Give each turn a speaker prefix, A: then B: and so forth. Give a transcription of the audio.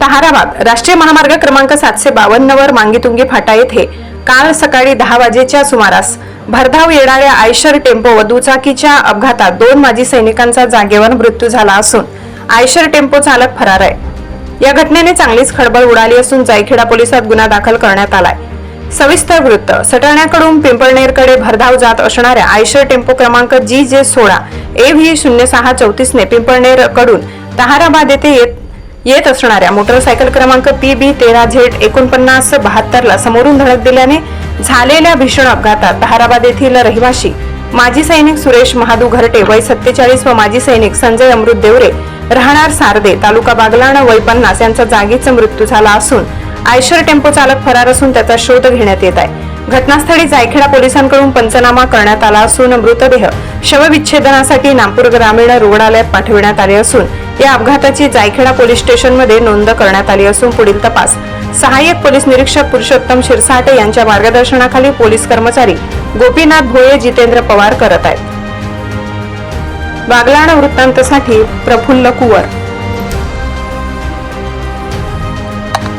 A: ताहाराबाद राष्ट्रीय महामार्ग क्रमांक सातशे बावन्न वर मांगीतुंगी फाटा येथे काल सकाळी दहा वाजेच्या सुमारास भरधाव येणाऱ्या आयशर टेम्पो व दुचाकीच्या अपघातात दोन माजी सैनिकांचा जागेवर मृत्यू झाला असून आयशर टेम्पो चालक फरार आहे. या घटनेने चांगलीच खळबळ उडाली असून जायखेडा पोलिसात गुन्हा दाखल करण्यात आलाय. सविस्तर वृत्त सटाण्याकडून पिंपळनेरकडे भरधाव जात असणाऱ्या आयशर टेम्पो क्रमांक जी जे सोळा ए व्ही शून्य सहा चौतीसने पिंपळनेरकडून ताहाराबाद येथे येत येत असणाऱ्या मोटरसायकल क्रमांक पी बी तेरा झेड एकोणपन्नास बहात्तरला समोरून धडक दिल्याने झालेल्या भीषण अपघातात ताहाराबाद येथील रहिवाशी माजी सैनिक सुरेश महादू घरटे वय सत्तेचाळीस व माजी सैनिक संजय अमृत देवरे राहणार सारदे तालुका बागलाण वय पन्नास यांचा जागीच मृत्यू झाला असून आयशर टेम्पो चालक फरार असून त्याचा शोध घेण्यात येत आहे. घटनास्थळी जायखेडा पोलिसांकडून पंचनामा करण्यात आला असून मृतदेह शवविच्छेदनासाठी नागपूर ग्रामीण रुग्णालयात पाठविण्यात आले असून या अपघाताची जायखेडा पोलीस स्टेशनमध्ये नोंद करण्यात आली असून पुढील तपास. सहाय्यक पोलीस निरीक्षक पुरुषोत्तम शिरसाटे यांच्या मार्गदर्शनाखाली पोलीस कर्मचारी गोपीनाथ भोये जितेंद्र पवार करत आहेत. बागलाणा वृत्तांतसाठी प्रफुल्ल कुवर.